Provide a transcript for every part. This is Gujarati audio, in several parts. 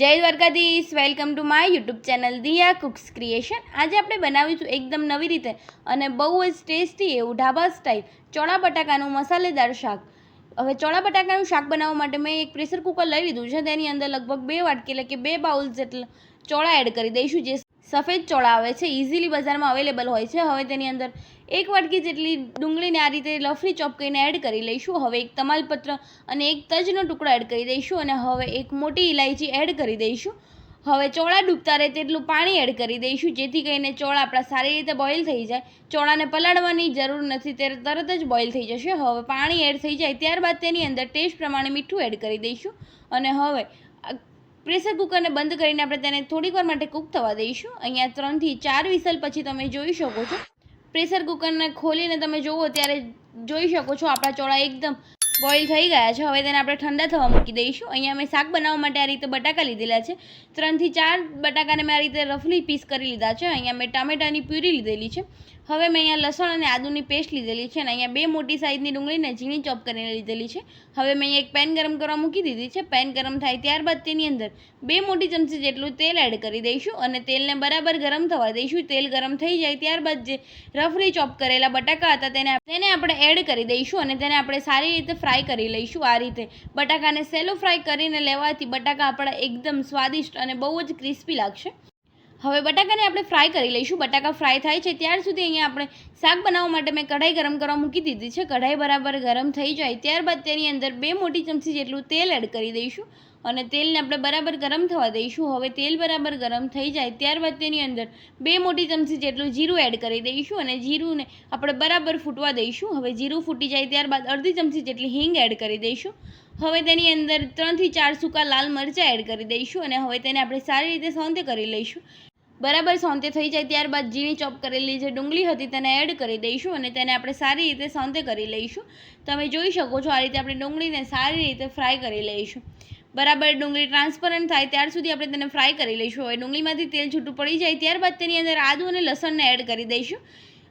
જય Dwarkadhish welcome to my YouTube channel Diya cooks creation આજે આપણે બનાવીશું એકદમ નવી રીતે અને બહુ જ ટેસ્ટી એવું ઢાબા સ્ટાઇલ ચોળા બટાકાનું મસાલેદાર શાક. હવે ચોળા બટાકાનું શાક બનાવવા માટે મેં એક પ્રેશર કુકર લઈ લીધું છે. તેની અંદર લગભગ બે વાટકી એટલે કે બે બાઉલ જેટલા ચોળા એડ કરી દઈશું, જે સફેદ ચોળા આવે છે ઇઝીલી બજારમાં અવેલેબલ હોય છે. હવે તેની અંદર એક વાટકી જેટલી ડુંગળીને આ રીતે લફરી ચોપ કરીને એડ કરી લઈશું. હવે એક તમાલપત્ર અને એક તજનો ટુકડો એડ કરી દઈશું અને હવે એક મોટી ઇલાયચી એડ કરી દઈશું. હવે ચોળા ડૂબતા રહે તેટલું પાણી એડ કરી દઈશું, જેથી કરીને ચોળા આપણા સારી રીતે બોઇલ થઈ જાય. ચોળાને પલાળવાની જરૂર નથી, તે તરત જ બોઇલ થઈ જશે. હવે પાણી એડ થઈ જાય, ત્યારબાદ તેની અંદર ટેસ્ટ પ્રમાણે મીઠું એડ કરી દઈશું. અને હવે પ્રેશર કુકરને બંધ કરીને આપણે તેને થોડીક વાર માટે કૂક થવા દઈશું. અહીંયા ત્રણથી ચાર વિસલ પછી તમે જોઈ શકો છો. પ્રેશર કુકરને ખોલીને તમે જુઓ ત્યારે જોઈ શકો છો આપણા ચોળા એકદમ બોઇલ થઈ ગયા છે. હવે તેને આપણે ઠંડા થવા મૂકી દઈશું. અહીંયા મેં શાક બનાવવા માટે આ રીતે બટાકા લીધેલા છે. ત્રણથી ચાર બટાકાને મેં આ રીતે રફલી પીસ કરી લીધા છે. અહીંયા મેં ટામેટાની પ્યુરી લીધેલી છે. હવે મેં અહીંયા લસણ અને આદુની પેસ્ટ લીધેલી છે અને અહીંયા બે મોટી સાઇઝની ડુંગળીને ઝીણી ચોપ કરીને લીધેલી છે. હવે મેં એક પેન ગરમ કરવા મૂકી દીધી છે. પેન ગરમ થાય ત્યારબાદ તેની અંદર બે મોટી ચમચી જેટલું તેલ એડ કરી દઈશું અને તેલને બરાબર ગરમ થવા દઈશું. તેલ ગરમ થઈ જાય ત્યારબાદ જે રફલી ચોપ કરેલા બટાકા હતા તેને તેને આપણે એડ કરી દઈશું અને તેને આપણે સારી રીતે ફ્રાય કરી લઈશું આ રીતે. બટાકાને સેલો ફ્રાય કરીને લેવાથી બટાકા આપણા એકદમ સ્વાદિષ્ટ અને બહુ જ ક્રિસ્પી લાગશે. હવે બટાકાને આપણે ફ્રાય કરી લઈશું. બટાકા ફ્રાય થાય છે ત્યાર સુધી અહીંયા આપણે શાક બનાવવા માટે મેં કઢાઈ ગરમ કરવા મૂકી દીધી છે. કઢાઈ બરાબર ગરમ થઈ જાય ત્યારબાદ તેની અંદર બે મોટી ચમચી જેટલું તેલ એડ કરી દઈશું અને તેલને આપણે બરાબર ગરમ થવા દઈશું. હવે તેલ બરાબર ગરમ થઈ જાય ત્યારબાદ તેની અંદર બે મોટી ચમચી જેટલું જીરું એડ કરી દઈશું અને જીરુંને આપણે બરાબર ફૂટવા દઈશું. હવે જીરું ફૂટી જાય ત્યારબાદ અડધી ચમચી જેટલી હિંગ એડ કરી દઈશું. હવે તેની અંદર ત્રણથી ચાર સૂકા લાલ મરચાં એડ કરી દઈશું અને હવે તેને આપણે સારી રીતે સૌંદે કરી લઈશું. બરાબર સોંતે થઈ જાય ત્યારબાદ ઝીણી ચોપ કરેલી જે ડુંગળી હતી તેને એડ કરી દઈશું અને તેને આપણે સારી રીતે સોંતે કરી લઈશું. તમે જોઈ શકો છો આ રીતે આપણે ડુંગળીને સારી રીતે ફ્રાય કરી લઈશું. બરાબર ડુંગળી ટ્રાન્સપરન્ટ થાય ત્યાર સુધી આપણે તેને ફ્રાય કરી લઈશું. હવે ડુંગળીમાંથી તેલ છૂટું પડી જાય ત્યારબાદ તેની અંદર આદુ અને લસણને એડ કરી દઈશું.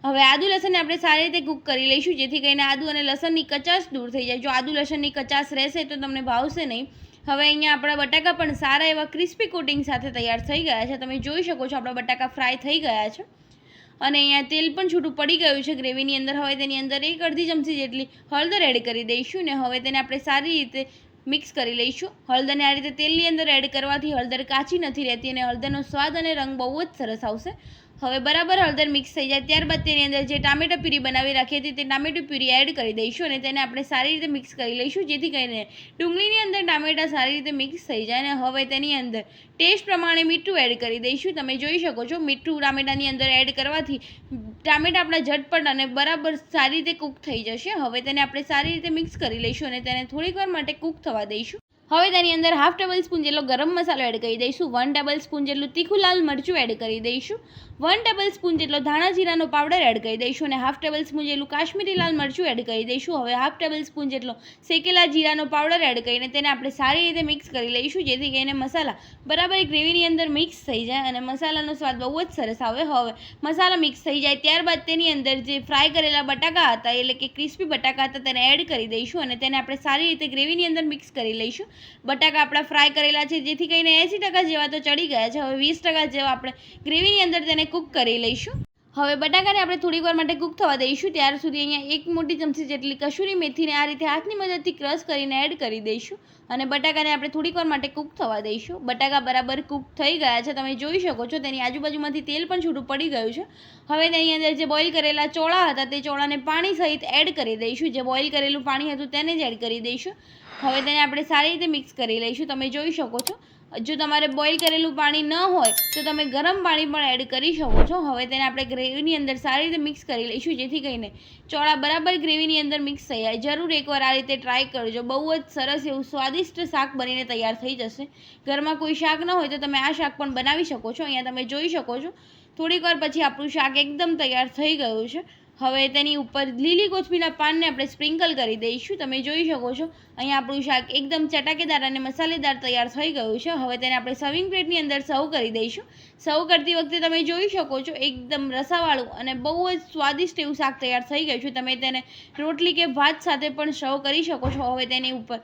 હવે આદુ લસણને આપણે સારી રીતે કૂક કરી લઈશું, જેથી કરીને આદુ અને લસણની કચાશ દૂર થઈ જાય. જો આદુ લસણની કચાશ રહેશે તો તમને ભાવશે નહીં. હવે અહીંયા આપણા બટાકા પણ સારા એવા ક્રિસ્પી કોટિંગ સાથે તૈયાર થઈ ગયા છે. તમે જોઈ શકો છો આપણા બટાકા ફ્રાય થઈ ગયા છે. અને અહીંયા તેલ પણ છૂટું પડી ગયું છે ગ્રેવીની અંદર. હવે તેની અંદર એક અડધી ચમચી જેટલી હળદર એડ કરી દઈશું ને હવે તેને આપણે સારી રીતે મિક્સ કરી લઈશું. હળદરને આ રીતે તેલની અંદર એડ કરવાથી હળદર કાચી નથી રહેતી અને હળદરનો સ્વાદ અને રંગ બહુ જ સરસ આવશે. હવે બરાબર હળદર મિક્સ થઈ જાય, ત્યારબાદ તેની અંદર જે ટામેટા પ્યુરી બનાવી રાખી હતી તે ટામેટું પ્યુરી એડ કરી દઈશું અને તેને આપણે સારી રીતે મિક્સ કરી લઈશું, જેથી કરીને ડુંગળીની અંદર ટામેટા સારી રીતે મિક્સ થઈ જાય અને હવે તેની અંદર ટેસ્ટ પ્રમાણે મીઠું એડ કરી દઈશું. તમે જોઈ શકો છો, મીઠું ટામેટાની અંદર એડ કરવાથી ટામેટા આપણા ઝટપટ અને બરાબર સારી રીતે કૂક થઈ જશે. હવે તેને આપણે સારી રીતે મિક્સ કરી લઈશું અને તેને થોડીક વાર માટે કૂક થવા દઈશું. હવે તેની અંદર હાફ ટેબલ સ્પૂન જેટલો ગરમ મસાલો એડ કરી દઈશું વન ટેબલ સ્પૂન જેટલું તીખું લાલ મરચું એડ કરી દઈશું વન ટેબલ સ્પૂન જેટલો ધાણા જીરાનો પાવડર એડ કરી દઈશું અને હાફ ટેબલ સ્પૂન જેટલું કાશ્મીરી લાલ મરચું એડ કરી દઈશું. હવે હાફ ટેબલ સ્પૂન જેટલો શેકેલા જીરાનો પાવડર એડ કરીને તેને આપણે સારી રીતે મિક્સ કરી લઈશું, જેથી કરીને મસાલા બરાબર ગ્રેવીની અંદર મિક્સ થઈ જાય અને મસાલાનો સ્વાદ બહુ જ સરસ આવે. હવે મસાલા મિક્સ થઈ જાય ત્યારબાદ તેની અંદર જે ફ્રાય કરેલા બટાકા હતા, એટલે કે ક્રિસ્પી બટાકા હતા, તેને એડ કરી દઈશું અને તેને આપણે સારી રીતે ગ્રેવીની અંદર મિક્સ કરી લઈશું. બટાકા આપણા ફ્રાય કરેલા છે, જેથી કરીને એંસી ટકા જેવા તો ચડી ગયા છે. હવે વીસ ટકા જેવા આપણે ગ્રેવીની અંદર તેને કૂક કરી લઈશું. હવે બટાકાને આપણે થોડીક વાર માટે કૂક થવા દઈશું. ત્યાર સુધી અહીંયા એક મોટી ચમચી જેટલી કસૂરી મેથીને આ રીતે હાથની મદદથી ક્રશ કરીને એડ કરી દઈશું. અને બટાકાને આપણે થોડીક વાર માટે કૂક થવા દઈશું. બટાકા બરાબર કૂક થઈ ગયા છે. તમે જોઈ શકો છો તેની આજુબાજુમાંથી તેલ પણ છૂટું પડી ગયું છે. હવે તેની અંદર જે બોઇલ કરેલા ચોળા હતા તે ચોળાને પાણી સહિત એડ કરી દઈશું. જે બોઇલ કરેલું પાણી હતું તેને જ એડ કરી દઈશું. હવે તેને આપણે સારી રીતે મિક્સ કરી લઈશું. તમે જોઈ શકો છો. જો તમારે બોઇલ કરેલું પાણી ન હોય, તો તમે ગરમ પાણી પણ એડ કરી શકો છો. હવે તેને આપણે ગ્રેવીની અંદર સારી રીતે મિક્સ કરી લઈશું, જેથી કરીને ચોળા બરાબર ગ્રેવીની અંદર મિક્સ થઈ જાય. જરૂર એકવાર આ રીતે ટ્રાય કરજો. બહુ જ સરસ એવું સ્વાદિષ્ટ શાક બનીને તૈયાર થઈ જશે. ઘરમાં કોઈ શાક ન હોય તો તમે આ શાક પણ બનાવી શકો છો. અહીંયા તમે જોઈ શકો છો. થોડીક વાર પછી આપણું શાક એકદમ તૈયાર થઈ ગયું છે. હવે તેની ઉપર લીલી કોથમીરના પાનને આપણે સ્પ્રિંકલ કરી દઈશું. તમે જોઈ શકો છો, અહીંયા આપણું શાક એકદમ ચટાકેદાર અને મસાલેદાર તૈયાર થઈ ગયું છે. હવે તેને આપણે સર્વિંગ પ્લેટની અંદર સર્વ કરી દઈશું. સર્વ કરતી વખતે તમે જોઈ શકો છો, એકદમ રસાવાળું અને બહુ જ સ્વાદિષ્ટ એવું શાક તૈયાર થઈ ગયું છે. તમે તેને રોટલી કે ભાત સાથે પણ સર્વ કરી શકો છો. હવે તેની ઉપર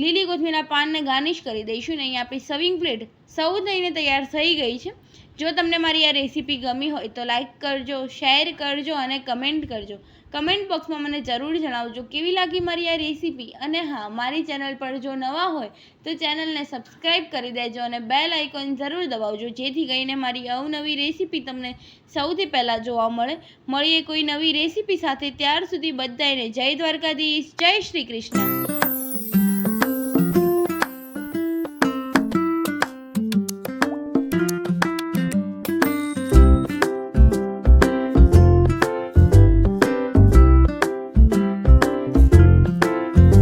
લીલી કોથમીરના પાનને ગાર્નિશ કરી દઈશું અને અહીંયા આપણી સર્વિંગ પ્લેટ સૌ થઈને તૈયાર થઈ ગઈ છે. જો તમને મારી આ રેસીપી ગમી હોય તો લાઈક કરજો શેર કરજો અને કમેન્ટ કરજો. કમેન્ટ બોક્સમાં મને જરૂર જણાવજો કેવી લાગી મારી આ રેસીપી? અને હા, મારી ચેનલ પર જો નવા હોય તો ચેનલને સબસ્ક્રાઈબ કરી દેજો અને બેલ આઇકોન જરૂર દબાવજો, જેથી કરીને મારી અવનવી રેસીપી તમને સૌથી પહેલાં જોવા મળે. મળીએ કોઈ નવી રેસીપી સાથે, ત્યાર સુધી બધાને જય દ્વારકાધીશ, જય શ્રી કૃષ્ણ.